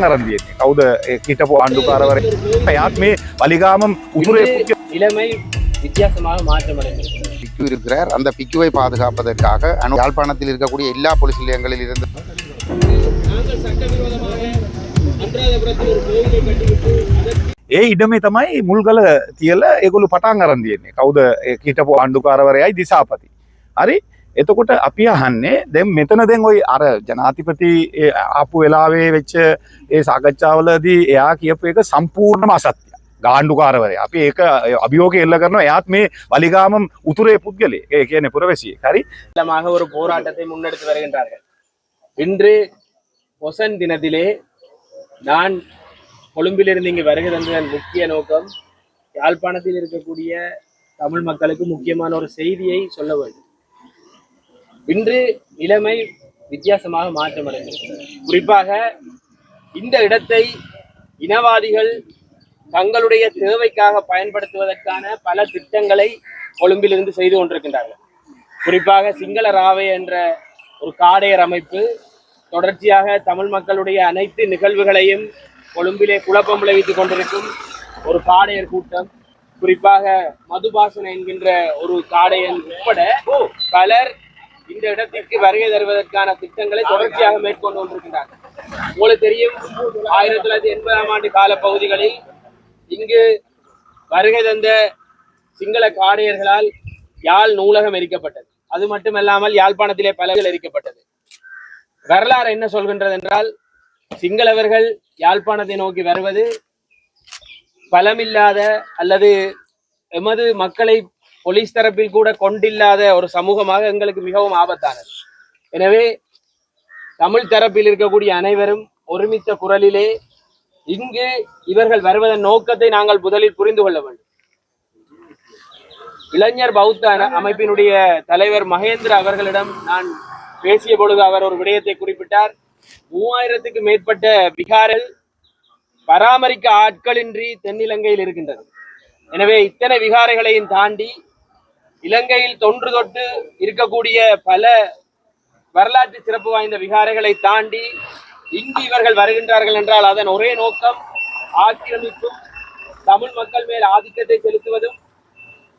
නරන්දිය කවුද හිටපු ආණ්ඩුකාරවර එයාත් මේ වලිගාමම් උතුරේ இன்று நிலைமை வித்தியாசமாக மாற்றமடைந்திருக்கிறது பிக்கு இருக்கிறார் அந்த பிக்குவை பாதுகாப்பதற்காக அனு யாழ்ப்பாணத்தில் இருக்கக்கூடிய எல்லா போலீஸ் நிலையங்களில் இருந்து நாங்கள் சட்டவிரோதமாக அன்றாதபுரத்தில் ஒரு கோவிலை கட்டிவிட்டு அதற்கு ඒ ඉඩමේ තමයි මුල්ගල තියල ඒගොලු පටන් අරන්දියන්නේ කවුද හිටපු ආණ්ඩුකාරවරයයි දිසාපති හරි එතකොට අපි අහන්නේ දැම් මෙතන දෙන් ඔයි අර ජනාතිපති ඒ ආපු වෙලාවේ වෙච්ච ඒ සාකච්ඡාවලදී එයා කියපු එක සම්පූර්ණම අසත්‍ය ගාණ්ඩුකාරවරය අපි ඒක අභියෝක එල්ල කරන එයාත් මේ වලිගාමම් උතුරේ පුද්ගලේ ඒ කියන පුරවැසිය හරි மூலமாக ஒரு போராட்டத்தை முன்னெடுத்து வருகின்றார்கள் இன்று பொசன் தினத்திலே நான் கொழும்பிலிருந்து இங்கு வருகை தந்ததன் முக்கிய நோக்கம் யாழ்ப்பாணத்தில் இருக்கக்கூடிய தமிழ் மக்களுக்கு முக்கியமான ஒரு செய்தியை சொல்ல வேண்டும் இன்று நிலைமை வித்தியாசமாக மாற்றமடைந்திருக்கிறது குறிப்பாக இந்த இடத்தை இனவாதிகள் தங்களுடைய தேவைக்காக பயன்படுத்துவதற்கான பல திட்டங்களை கொழும்பிலிருந்து செய்து கொண்டிருக்கின்றார்கள். குறிப்பாக சிங்கள ராவை என்ற ஒரு காடையர் அமைப்பு தொடர்ச்சியாக தமிழ் மக்களுடைய அனைத்து நிகழ்வுகளையும் கொழும்பிலே குழப்பம் விளைவித்துக் கொண்டிருக்கும் ஒரு காடையர் கூட்டம். குறிப்பாக மதுபாசன் என்கின்ற ஒரு காடையன் உட்பட பலர் இந்த இடத்திற்கு வருகை தருவதற்கான திட்டங்களை தொடர்ச்சியாக மேற்கொண்டு கொண்டிருக்கின்றார்கள் உங்களுக்கு தெரியும் ஆயிரத்தி தொள்ளாயிரத்தி எண்பதாம் ஆண்டு கால பகுதிகளில் இங்கு வருகை தந்த சிங்கள காடையர்களால் யாழ் நூலகம் எரிக்கப்பட்டது. அது மட்டுமல்லாமல் யாழ்ப்பாணத்திலே பலகள் எரிக்கப்பட்டது. வரலாறு என்ன சொல்கின்றது என்றால் சிங்களவர்கள் யாழ்ப்பாணத்தை நோக்கி வருவது பலமில்லாத அல்லது எமது மக்களை போலீஸ் தரப்பில் கூட கொண்டில்லாத ஒரு சமூகமாக எங்களுக்கு மிகவும் ஆபத்தானது. எனவே தமிழ் தரப்பில் இருக்கக்கூடிய அனைவரும் ஒருமித்த குரலிலே இங்கு இவர்கள் வருவதன் நோக்கத்தை நாங்கள் முதலில் புரிந்து கொள்ள வேண்டும். இளைஞர் பௌத்த அமைப்பினுடைய தலைவர் மகேந்திர அவர்களிடம் நான் பேசிய பொழுது அவர் ஒரு விடயத்தை குறிப்பிட்டார். மூவாயிரத்துக்கு மேற்பட்ட விகாரல் பராமரிக்க ஆட்களின்றி தென்னிலங்கையில் இருக்கின்றது எனவே இத்தனை விகாரைகளையும் தாண்டி இலங்கையில் தொன்று தொட்டு இருக்கக்கூடிய பல வரலாற்று சிறப்பு வாய்ந்த விகாரைகளை தாண்டி இங்கு இவர்கள் வருகின்றார்கள் என்றால் அதன் ஒரே நோக்கம் ஆக்கிரமிப்பும் தமிழ் மக்கள் மேல் ஆதிக்கத்தை செலுத்துவதும்.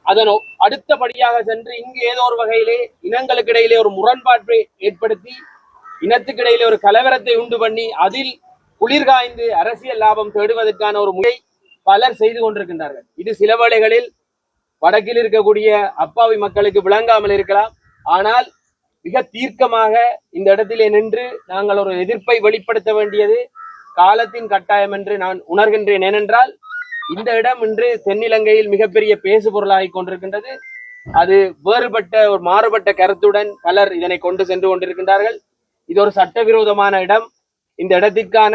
அதன் அடுத்தபடியாக சென்று இங்கு ஏதோ ஒரு வகையிலே இனங்களுக்கு இடையிலே ஒரு முரண்பாட்டை ஏற்படுத்தி இனத்துக்கு இடையிலே ஒரு கலவரத்தை உண்டு பண்ணி அதில் குளிர்காய்ந்து அரசியல் லாபம் தேடுவதற்கான ஒரு முறை பலர் செய்து கொண்டிருக்கின்றார்கள். இது சில வேளைகளில் வடக்கில் இருக்கக்கூடிய அப்பாவி மக்களுக்கு விளங்காமல் இருக்கலாம். ஆனால் மிக தீர்க்கமாக இந்த இடத்திலே நின்று நாங்கள் ஒரு எதிர்ப்பை வெளிப்படுத்த வேண்டியது காலத்தின் கட்டாயம் என்று நான் உணர்கின்றேன். ஏனென்றால் இந்த இடம் இன்று தென்னிலங்கையில் மிகப்பெரிய பேசு பொருளாகி கொண்டிருக்கின்றது. அது வேறுபட்ட ஒரு மாறுபட்ட கருத்துடன் பலர் இதனை கொண்டு சென்று கொண்டிருக்கின்றார்கள். இது ஒரு சட்டவிரோதமான இடம். இந்த இடத்திற்கான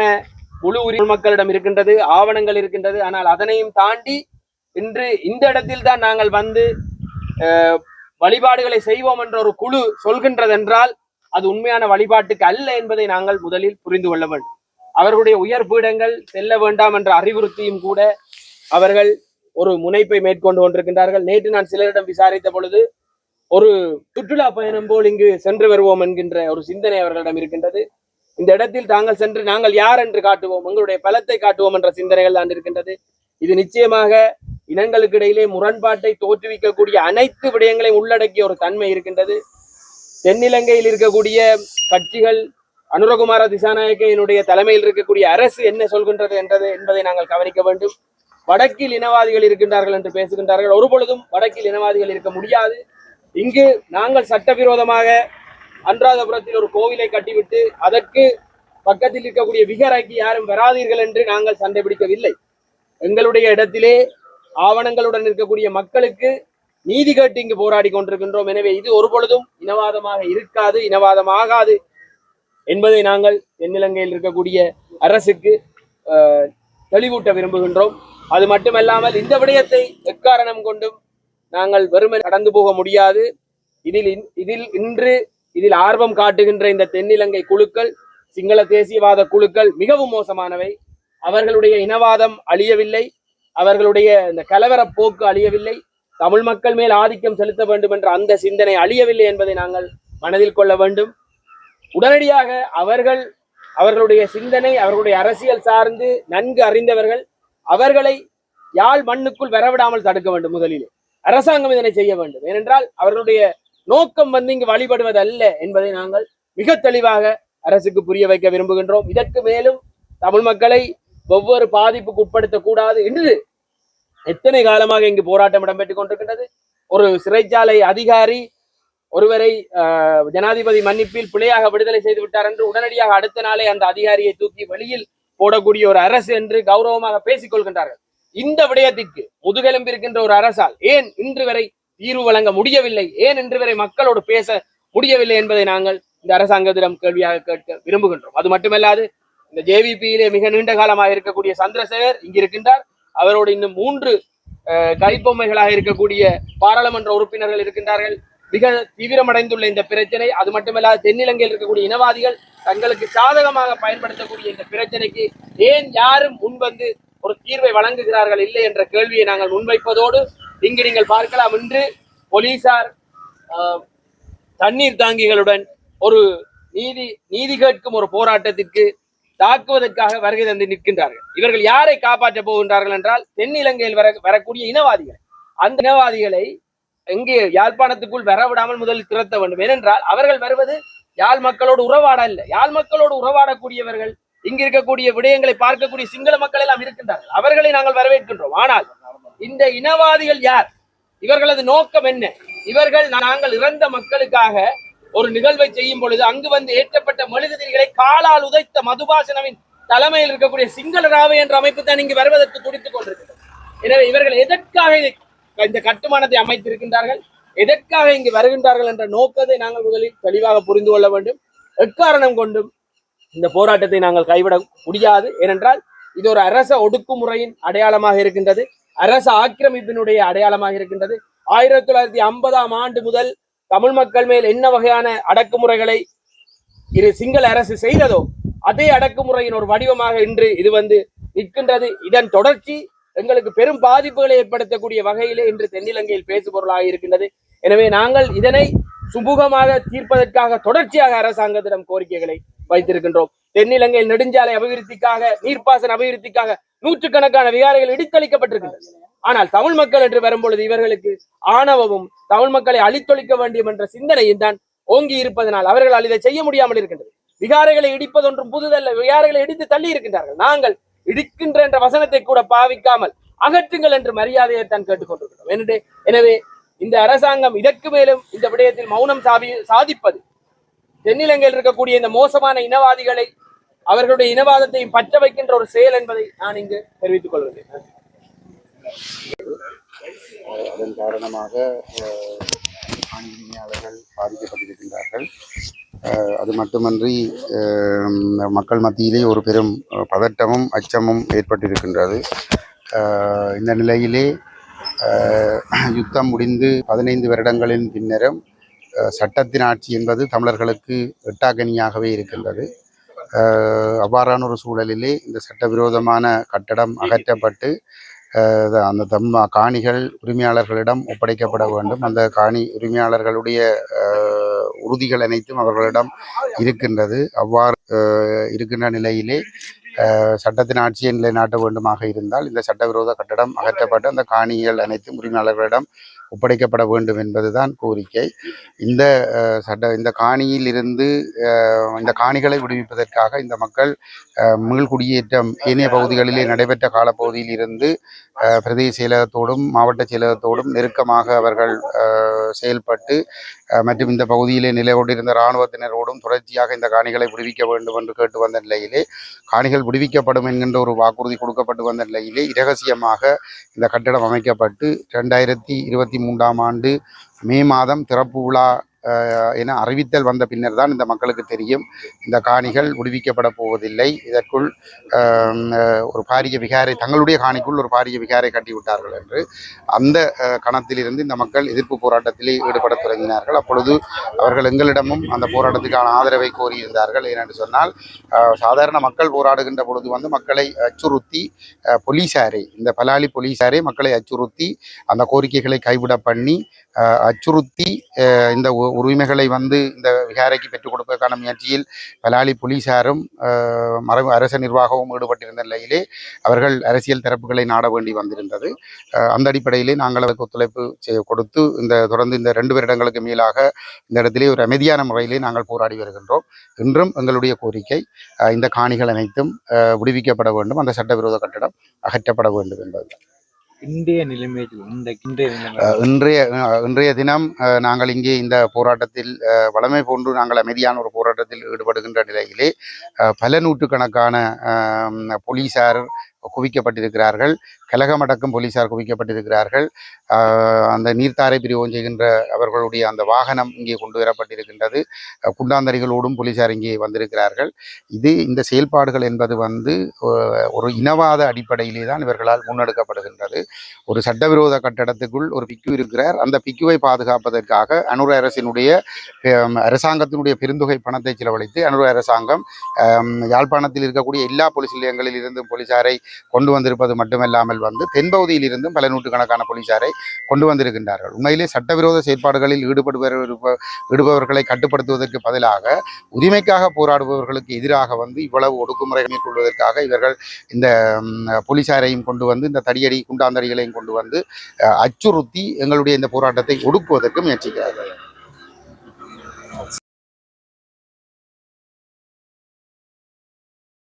முழு உரிமை மக்களிடம் இருக்கின்றது ஆவணங்கள் இருக்கின்றது. ஆனால் அதனையும் தாண்டி இன்று இந்த இடத்தில் தான் நாங்கள் வந்து வழிபாடுகளை செய்வோம் என்ற ஒரு குழு சொல்கின்றதென்றால் அது உண்மையான வழிபாட்டுக்கு அல்ல என்பதை நாங்கள் முதலில் புரிந்து கொள்ள வேண்டும். அவர்களுடைய உயர் பீடங்கள் செல்ல வேண்டாம் என்ற அறிவுறுத்தியும் கூட அவர்கள் ஒரு முனைப்பை மேற்கொண்டு கொண்டிருக்கின்றார்கள். நேற்று நான் சிலரிடம் விசாரித்த பொழுது ஒரு சுற்றுலா பயணம் போல் இங்கு சென்று வருவோம் என்கின்ற ஒரு சிந்தனை அவர்களிடம் இருக்கின்றது. இந்த இடத்தில் தாங்கள் சென்று நாங்கள் யார் என்று காட்டுவோம் எங்களுடைய பலத்தை காட்டுவோம் என்ற சிந்தனைகள் தான் இருக்கின்றது. இது நிச்சயமாக இனங்களுக்கு இடையிலே முரண்பாட்டை தோற்றுவிக்கக்கூடிய அனைத்து விடயங்களையும் உள்ளடக்கிய ஒரு தன்மை இருக்கின்றது. தென்னிலங்கையில் இருக்கக்கூடிய கட்சிகள் அனுரகுமார திசாநாயக்கையினுடைய தலைமையில் இருக்கக்கூடிய அரசு என்ன சொல்கின்றது என்றது என்பதை நாங்கள் கவனிக்க வேண்டும். வடக்கில் இனவாதிகள் இருக்கின்றார்கள் என்று பேசுகின்றார்கள். ஒரு பொழுதும் வடக்கில் இனவாதிகள் இருக்க முடியாது. இங்கு நாங்கள் சட்டவிரோதமாக அன்றாதபுரத்தில் ஒரு கோவிலை கட்டிவிட்டு அதற்கு பக்கத்தில் இருக்கக்கூடிய விகராக்கி யாரும் வராதீர்கள் என்று நாங்கள் சண்டை பிடிக்கவில்லை. எங்களுடைய இடத்திலே ஆவணங்களுடன் இருக்கக்கூடிய மக்களுக்கு நீதி கேட்டு இங்கு போராடி கொண்டிருக்கின்றோம். எனவே இது ஒரு பொழுதும் இனவாதமாக இருக்காது இனவாதமாகாது என்பதை நாங்கள் தென்னிலங்கையில் இருக்கக்கூடிய அரசுக்கு தெளிவூட்ட விரும்புகின்றோம். அது மட்டுமல்லாமல் இந்த விடயத்தை எக்காரணம் கொண்டும் நாங்கள் வெறுமை கடந்து போக முடியாது. இதில் இன்- இதில் இன்று இதில் ஆர்வம் காட்டுகின்ற இந்த தென்னிலங்கை குழுக்கள் சிங்கள தேசியவாத குழுக்கள் மிகவும் மோசமானவை. அவர்களுடைய இனவாதம் அழியவில்லை. அவர்களுடைய இந்த கலவர போக்கு அழியவில்லை. தமிழ் மக்கள் மேல் ஆதிக்கம் செலுத்த வேண்டும் என்ற அந்த சிந்தனை அழியவில்லை என்பதை நாங்கள் மனதில் கொள்ள வேண்டும். உடனடியாக அவர்கள் அவர்களுடைய சிந்தனை அவர்களுடைய அரசியல் சார்ந்து நன்கு அறிந்தவர்கள் அவர்களை யாழ் மண்ணுக்குள் வரவிடாமல் தடுக்க வேண்டும் முதலிலே. அரசாங்கம் இதனை செய்ய வேண்டும். ஏனென்றால் அவர்களுடைய நோக்கம் வந்து இங்கு வழிபடுவது அல்ல என்பதை நாங்கள் மிக தெளிவாக அரசுக்கு புரிய வைக்க விரும்புகின்றோம். இதற்கு மேலும் தமிழ் மக்களை ஒவ்வொரு பாதிப்புக்கு உட்படுத்தக்கூடாது என்று எத்தனை காலமாக இங்கு போராட்டம் இடம்பெற்றுக் கொண்டிருக்கின்றது? ஒரு சிறைச்சாலை அதிகாரி ஒருவரை ஆஹ், ஜனாதிபதி மன்னிப்பில் பிழையாக விடுதலை செய்து விட்டார் என்று உடனடியாக அடுத்த நாளே அந்த அதிகாரியை தூக்கி வெளியில் போடக்கூடிய ஒரு அரசு என்று கௌரவமாக பேசிக் கொள்கின்றார்கள். இந்த விடயத்திற்கு முதுகெலும்பு இருக்கின்ற ஒரு அரசால் ஏன் இன்று வரை தீர்வு வழங்க முடியவில்லை? ஏன் இன்று வரை மக்களோடு பேச முடியவில்லை என்பதை நாங்கள் இந்த அரசாங்கத்திடம் கேள்வியாக கேட்க விரும்புகின்றோம். அது மட்டுமல்லாது இந்த ஜேவிபியிலே மிக நீண்ட காலமாக இருக்கக்கூடிய சந்திரசேகர் இங்கு இருக்கின்றார். அவரோடு இன்னும் மூன்று கைப்பொம்மைகளாக இருக்கக்கூடிய பாராளுமன்ற உறுப்பினர்கள் இருக்கின்றார்கள். மிக தீவிரமடைந்துள்ள இந்த பிரச்சனை அது மட்டுமல்லாது தென்னிலங்கையில் இருக்கக்கூடிய இனவாதிகள் தங்களுக்கு சாதகமாக பயன்படுத்தக்கூடிய இந்த பிரச்சனைக்கு ஏன் யாரும் முன்வந்து ஒரு தீர்வை வழங்குகிறார்கள் இல்லை என்ற கேள்வியை நாங்கள் முன்வைப்பதோடு இங்கு நீங்கள் பார்க்கலாம். இன்று போலீசார் ஆஹ், தண்ணீர் தாங்கிகளுடன் ஒரு நீதி நீதி கேட்கும் ஒரு போராட்டத்திற்கு தாக்குவதற்காக வருகை தந்து நிற்கின்றார்கள். இவர்கள் யாரை காப்பாற்றப் போகின்றார்கள் என்றால் தென்னிலங்கையில் வர வரக்கூடிய இனவாதிகள். அந்த இனவாதிகளை எங்கே யாழ்ப்பாணத்துக்குள் வரவிடாமல் முதலில் திரத்த வேண்டும். ஏனென்றால் அவர்கள் வருவது யாழ் மக்களோடு உறவாட இல்லை யாழ் மக்களோடு உறவாடக்கூடியவர்கள் இங்கு இருக்கக்கூடிய விடயங்களை பார்க்கக்கூடிய சிங்கள மக்கள் எல்லாம் இருக்கின்றார்கள். அவர்களை நாங்கள் வரவேற்கின்றோம். ஆனால் இந்த இனவாதிகள் யார்? இவர்களது நோக்கம் என்ன? இவர்கள் நாங்கள் இறந்த மக்களுக்காக ஒரு நிகழ்வை செய்யும் பொழுது அங்கு வந்து ஏற்றப்பட்ட மெழுகுதிரிகளை காலால் உதைத்த மதுபாசனவின் தலைமையில் இருக்கக்கூடிய சிங்கள ராவை என்ற அமைப்பு தான் இங்கு வருவதற்கு துடித்துக் கொண்டிருக்கிறது. எனவே இவர்கள் எதற்காக இந்த கட்டுமானத்தை அமைத்திருக்கின்றார்கள்? எதற்காக இங்கு வருகின்றார்கள் என்ற நோக்கத்தை நாங்கள் முதலில் தெளிவாக புரிந்து கொள்ள வேண்டும். எக்காரணம் கொண்டும் இந்த போராட்டத்தை நாங்கள் கைவிட முடியாது. ஏனென்றால் இது ஒரு அரச ஒடுக்குமுறையின் அடையாளமாக இருக்கின்றது. அரச ஆக்கிரமிப்பினுடைய அடையாளமாக இருக்கின்றது. ஆயிரத்தி தொள்ளாயிரத்தி ஐம்பதாம் ஆண்டு முதல் தமிழ் மக்கள் மேல் என்ன வகையான அடக்குமுறைகளை இரு சிங்கள அரசு செய்ததோ அதே அடக்குமுறையின் ஒரு வடிவமாக இன்று இது வந்து நிற்கின்றது. இதன் தொடர்ச்சி எங்களுக்கு பெரும் பாதிப்புகளை ஏற்படுத்தக்கூடிய வகையிலே இன்று தென்னிலங்கையில் பேசுபொருளாக இருக்கின்றது. எனவே நாங்கள் இதனை சுமூகமாக தீர்ப்பதற்காக தொடர்ச்சியாக அரசாங்கத்திடம் கோரிக்கைகளை வைத்திருக்கின்றோம். தென்னிலங்கையில் நெடுஞ்சாலை அபிவிருத்திக்காக நீர்ப்பாசன அபிவிருத்திக்காக நூற்றுக்கணக்கான விகாரைகள் இடித்தளிக்கப்பட்டிருக்கின்றன. ஆனால் தமிழ் மக்கள் என்று வரும்பொழுது இவர்களுக்கு ஆணவமும் தமிழ் மக்களை அழித்தொழிக்க வேண்டும் என்ற சிந்தனையும் தான் ஓங்கி இருப்பதனால் அவர்களால் இதை செய்ய முடியாமல் இருக்கின்றது. விகாரைகளை இடிப்பதொன்றும் புதுதல்ல. விகாரைகளை இடித்து தள்ளி இருக்கின்றார்கள். நாங்கள் இடிக்கின்ற என்ற வசனத்தை கூட பாவிக்காமல் அகற்றுங்கள் என்று மரியாதையை தான் கேட்டுக்கொண்டிருக்கிறோம். எனவே எனவே இந்த அரசாங்கம் இதற்கு மேலும் இந்த விடயத்தில் மௌனம் சாவி சாதிப்பது தென்னிலங்கையில் இருக்கக்கூடிய இந்த மோசமான இனவாதிகளை அவர்களுடைய இனவாதத்தையும் பற்ற வைக்கின்ற ஒரு செயல் என்பதை நான் இங்கு தெரிவித்துக் கொள்கிறேன். அதன் காரணமாக ஆணி உரிமையாளர்கள் பாதிக்கப்பட்டிருக்கின்றார்கள். அது மட்டுமன்றி மக்கள் மத்தியிலே ஒரு பெரும் பதட்டமும் அச்சமும் ஏற்பட்டிருக்கின்றது. இந்த நிலையிலே யுத்தம் முடிந்து பதினைந்து வருடங்களின் பின்னரும் சட்டத்தின் ஆட்சி என்பது தமிழர்களுக்கு எட்டாக்கனியாகவே இருக்கின்றது. அவ்வாறான ஒரு சூழலிலே இந்த சட்டவிரோதமான கட்டடம் அகற்றப்பட்டு அந்த தம் காணிகள் உரிமையாளர்களிடம் ஒப்படைக்கப்பட வேண்டும். அந்த காணி உரிமையாளர்களுடைய உறுதிகள் அனைத்தும் அவர்களிடம் இருக்கின்றது. அவ்வாறு இருக்கின்ற நிலையிலே சட்டத்தின் ஆட்சியை நிலைநாட்ட வேண்டுமாக இருந்தால் இந்த சட்டவிரோத கட்டடம் அகற்றப்பட்டு அந்த காணிகள் அனைத்தும் உரிமையாளர்களிடம் ஒப்படைக்கப்பட வேண்டும் என்பதுதான் கோரிக்கை. இந்த சட்ட இந்த காணியில் இருந்து இந்த காணிகளை விடுவிப்பதற்காக இந்த மக்கள் மீள்குடியேற்றம் ஏனைய பகுதிகளிலே நடைபெற்ற காலப்பகுதியில் இருந்து பிரதேச செயலகத்தோடும் மாவட்ட செயலகத்தோடும் நெருக்கமாக அவர்கள் செயல்பட்டு மற்றும் இந்த பகுதியிலே நிலை கொண்டிருந்த இராணுவத்தினரோடும் தொடர்ச்சியாக இந்த காணிகளை விடுவிக்க வேண்டும் என்று கேட்டு வந்த நிலையிலே காணிகள் விடுவிக்கப்படும் என்கின்ற ஒரு வாக்குறுதி கொடுக்கப்பட்டு வந்த நிலையிலே இரகசியமாக இந்த கட்டடம் அமைக்கப்பட்டு ரெண்டாயிரத்தி இருபத்தி மூன்றாம் ஆண்டு மே மாதம் திறப்பு விழா என அறிவித்தல் வந்த பின்னர் தான் இந்த மக்களுக்கு தெரியும். இந்த காணிகள் விடுவிக்கப்பட போவதில்லை. இதற்குள் ஒரு பாரிய விகாரை தங்களுடைய காணிக்குள் ஒரு பாரிய விகாரை கட்டிவிட்டார்கள் என்று. அந்த கணத்திலிருந்து இந்த மக்கள் எதிர்ப்பு போராட்டத்திலே ஈடுபட தொடங்கினார்கள். அப்பொழுது அவர்கள் எங்களிடமும் அந்த போராட்டத்துக்கான ஆதரவை கோரியிருந்தார்கள். ஏனென்று சொன்னால் சாதாரண மக்கள் போராடுகின்ற பொழுது வந்து மக்களை அச்சுறுத்தி போலீசாரே இந்த பலாலி போலீசாரே மக்களை அச்சுறுத்தி அந்த கோரிக்கைகளை கைவிட பண்ணி அச்சுறுத்தி இந்த உரிமைகளை வந்து இந்த விகாரைக்கு பெற்றுக் கொடுப்பதற்கான முயற்சியில் பலாலி போலீசாரும் மரபு அரச நிர்வாகமும் ஈடுபட்டிருந்த நிலையிலே அவர்கள் அரசியல் தரப்புகளை நாட வேண்டி வந்திருந்தது. அந்த அடிப்படையிலே நாங்கள் அதற்கு ஒத்துழைப்பு செய்ய கொடுத்து இந்த தொடர்ந்து இந்த ரெண்டு வருடங்களுக்கு மேலாக இந்த இடத்திலே ஒரு அமைதியான முறையிலே நாங்கள் போராடி வருகின்றோம். இன்றும் எங்களுடைய கோரிக்கை இந்த காணிகள் அனைத்தும் விடுவிக்கப்பட வேண்டும். அந்த சட்டவிரோத கட்டடம் அகற்றப்பட வேண்டும் என்பது இந்திய நிலைமைக்கு இந்த இன்றைய இன்றைய தினம் நாங்கள் இங்கே இந்த போராட்டத்தில் வளமை போன்று நாங்கள் அமைதியான ஒரு போராட்டத்தில் ஈடுபடுகின்ற நிலையிலே பல நூற்றுக்கணக்கான போலீசார் குவிக்கப்பட்டிருக்கிறார்கள். கலகமடக்கும் போலீசார் குவிக்கப்பட்டிருக்கிறார்கள். அந்த நீர்த்தாரை பிரிவம் செய்கின்ற அவர்களுடைய அந்த வாகனம் இங்கே கொண்டு வரப்பட்டிருக்கின்றது. குண்டாந்தரிகளோடும் போலீசார் இங்கே வந்திருக்கிறார்கள். இது இந்த செயல்பாடுகள் என்பது வந்து ஒரு இனவாத அடிப்படையிலே தான் இவர்களால் முன்னெடுக்கப்படுகிறது முன்னெடுக்கப்படுகின்றது ஒரு சட்டவிரோத கட்டடத்துக்குள் ஒரு பிக்கு இருக்கிறார். அந்த பிக்குவை பாதுகாப்பதற்காக அனுர அரசினுடைய அரசாங்கத்தினுடைய பெருந்தொகை பணத்தை செலவழித்து அனுர அரசாங்கம் யாழ்ப்பாணத்தில் இருக்கக்கூடிய எல்லா போலீஸ் நிலையங்களில் இருந்தும் போலீசாரை கொண்டு வந்திருப்பது மட்டுமல்லாமல் வந்து தென்பகுதியில் இருந்தும் பல நூற்றுக்கணக்கான போலீசாரை கொண்டு வந்திருக்கின்றார்கள். உண்மையிலே சட்டவிரோத செயற்பாடுகளில் ஈடுபடுவர் ஈடுபவர்களை கட்டுப்படுத்துவதற்கு பதிலாக உரிமைக்காக போராடுபவர்களுக்கு எதிராக வந்து இவ்வளவு ஒடுக்குமுறை மேற்கொள்வதற்காக இவர்கள் இந்த போலீசாரையும் கொண்டு வந்து இந்த தடியடி குண்டாந்தடிகளையும் கொண்டு வந்து அச்சுறுத்தி எங்களுடைய இந்த போராட்டத்தை ஒடுக்குவதற்கு முயற்சிக்கிறார்கள்.